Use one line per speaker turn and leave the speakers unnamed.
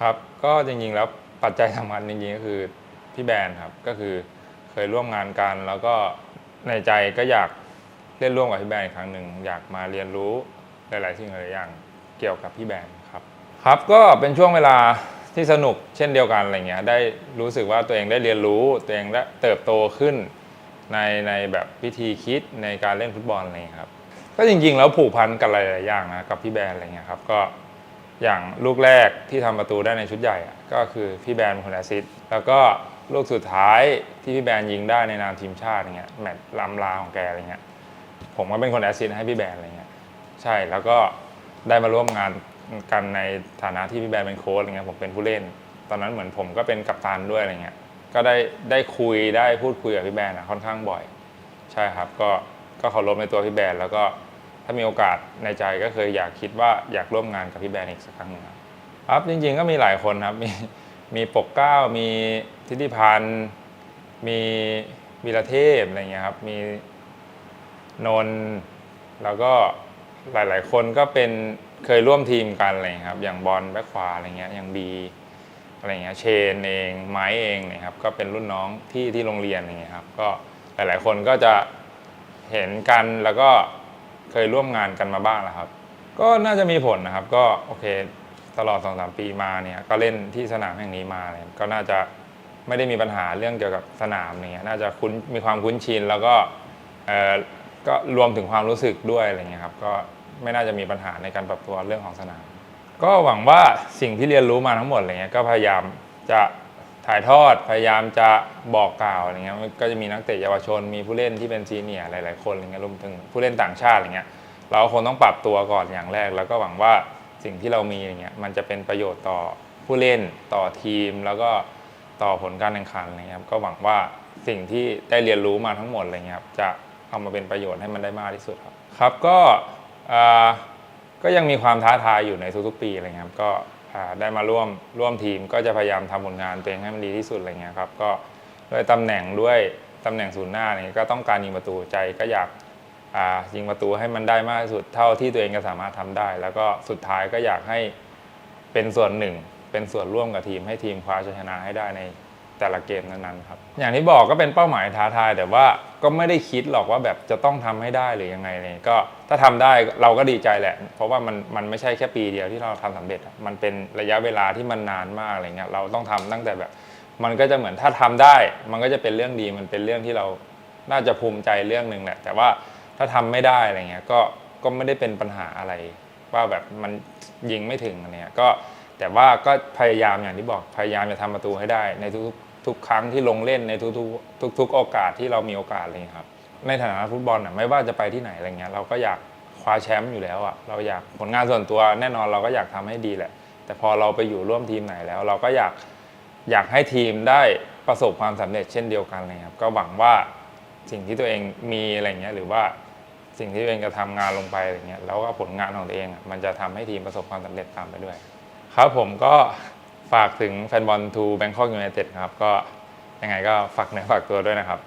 ครับ ก็จริงๆแล้วปัจจัยสำคัญจริงๆก็คือพี่แบรนด์ครับ ก็คือเคยร่วมงานกัน แล้วก็ในใจก็อยากเล่นร่วมกับพี่แบรนด์อีกครั้งหนึ่งอยากมาเรียนรู้หลายๆสิ่งหลายๆอย่างเกี่ยวกับพี่แบรนด์ครับ ครับก็เป็นช่วงเวลาที่สนุกเช่นเดียวกันอะไรเงี้ยได้รู้สึกว่าตัวเองได้เรียนรู้ตัวเองได้เติบโตขึ้นในในแบบวิธีคิดในการเล่นฟุตบอลอะไรเงี้ยครับก็จริงๆแล้วผูกพันกันหลายๆอย่างนะกับพี่แบรนด์อะไรเงี้ยครับก็ อย่างลูกแรกที่ทำประตูได้ในชุดใหญ่ก็คือพี่แบรนเป็นคนแอซิสแล้วก็ลูกสุดท้ายที่พี่แบรนยิงได้ในนามทีมชาติอย่างเงี้ยแมตช์ลำลาของแกอะไรเงี้ยผมก็เป็นคนแอซิสให้พี่แบรนอะไรเงี้ยใช่แล้วก็ได้มาร่วมงานกันในฐานะที่พี่แบรนเป็นโค้ชอะไรเงี้ยผมเป็นผู้เล่น ตอนนั้นเหมือนผมก็เป็นกัปตันด้วยอะไรเงี้ยก็ได้ได้คุยได้พูดคุยกับพี่แบรนด์อะค่อนข้างบ่อย ใช่ครับก็ก็เคารพในตัวพี่แบรนแล้วก็ ถ้ามีโอกาสในใจก็เคยอยากคิดว่าอยากร่วมงานกับพี่แบรนด์อีกสักครั้งหนึ่งครับครับจริงๆก็มีหลายคนครับ มีมีปกเก้า มีทิติพันธ์ มีวีระเทพอะไรเงี้ยครับ มีนนท์แล้วก็หลายๆ คนก็เป็นเคยร่วมทีมกันอะไรครับ อย่างบอลแบ็คขวาอะไรเงี้ย อย่างบีอะไรเงี้ย เชนเอง ไม้เองเนี่ยครับ ก็เป็นรุ่นน้องที่ที่โรงเรียนอะไรเงี้ยครับ ก็หลายๆ คนก็จะเห็นกันแล้วก็ เคยร่วมงานกันมาบ้างแล้วครับ ก็น่าจะมีผลนะครับ ก็โอเคตลอด2อสปีมาเนี่ยก็เล่นที่สนามแห่งนี้มาเลยก็น่าจะไม่ได้มีปัญหาเรื่องเกี่ยวกับสนามเนี่ยน่าจะคุ้นมีความคุ้นชินแล้วก็เอ่อก็รวมถึงความรู้สึกด้วยอะไรเงี้ยครับก็ไม่น่าจะมีปัญหาในการปรับตัวเรื่องของสนาม ก็หวังว่าสิ่งที่เรียนรู้มาทั้งหมดอะไรเงี้ยก็พยายามจะ ถ่ายทอดพยายามจะบอกกล่าวอะไรเงี้ยก็จะมีนักเตะเยาวชน มีผู้เล่นที่เป็นซีเนียร์หลาย ๆ คนอะไรเงี้ยรวมถึงผู้เล่นต่างชาติอะไรเงี้ยเราคงต้องปรับตัวก่อนอย่างแรก แล้วก็หวังว่าสิ่งที่เรามีอย่างเงี้ยมันจะเป็นประโยชน์ต่อผู้เล่นต่อทีม แล้วก็ต่อผลการแข่งขันอะไรเงี้ยครับก็หวังว่าสิ่งที่ได้เรียนรู้มาทั้งหมดอะไรเงี้ยครับจะเอามาเป็นประโยชน์ให้มันได้มากที่สุดครับครับก็ก็ยังมีความท้าทายอยู่ในทุกๆปีอะไรเงี้ยครับก็ ได้มาร่วมร่วมทีมก็จะพยายามทำผลงานตัวเองให้มันดีที่สุดอะไรเงี้ยครับก็ด้วยตำแหน่งด้วยตำแหน่งศูนย์หน้าเนี้ยก็ต้องการยิงประตูใจก็อยากยิงประตูให้มันได้มากที่สุดเท่าที่ตัวเองจะสามารถทำได้ แล้วก็สุดท้ายก็อยากให้เป็นส่วนหนึ่ง เป็นส่วนร่วมกับทีมให้ทีมคว้าชัยชนะให้ได้ใน แต่ละเกมนั้นๆครับ อย่างที่บอกก็เป็นเป้าหมายท้าทาย แต่ว่าก็ไม่ได้คิดหรอกว่าแบบจะต้องทำให้ได้หรือยังไงเลยก็ถ้าทำได้เราก็ดีใจแหละ เพราะว่ามันมันไม่ใช่แค่ปีเดียวที่เราทำสำเร็จ มันเป็นระยะเวลาที่มันนานมากอะไรเงี้ยเราต้องทำตั้งแต่แบบ มันก็จะเหมือนถ้าทำได้ มันก็จะเป็นเรื่องดีมันเป็นเรื่องที่เราน่าจะภูมิใจเรื่องหนึ่งแหละ แต่ว่าถ้าทำไม่ได้อะไรเงี้ยก็ก็ไม่ได้เป็นปัญหาอะไร ว่าแบบมันยิงไม่ถึงอะไรเงี้ยก็แต่ว่าก็พยายามอย่างที่บอกพยายามจะทำประตูให้ได้ในทุก ทุกครั้งที่ลงเล่นในทุกๆทุกๆโอกาสที่เรามีโอกาสอะไรเงี้ยครับ ในฐานะฟุตบอลอะไม่ว่าจะไปที่ไหนอะไรเงี้ยเราก็อยากคว้าแชมป์อยู่แล้วอะเราอยากผลงานส่วนตัวแน่นอนเราก็อยากทำให้ดีแหละ แต่พอเราไปอยู่ร่วมทีมไหนแล้ว เราก็อยากอยากให้ทีมได้ประสบความสำเร็จเช่นเดียวกันเลยครับก็หวังว่าสิ่งที่ตัวเองมีอะไรเงี้ยหรือว่าสิ่งที่ตัวเองจะทำงานลงไปอะไรเงี้ยแล้วก็ผลงานของตัวเองอะมันจะทำให้ทีมประสบความสำเร็จตามไปด้วย ครับผมก็ ฝากถึงแฟนบอลทูแบงคอกยูไนเต็ดครับ ก็ยังไงก็ฝากเนื้อฝากตัวด้วยนะครับ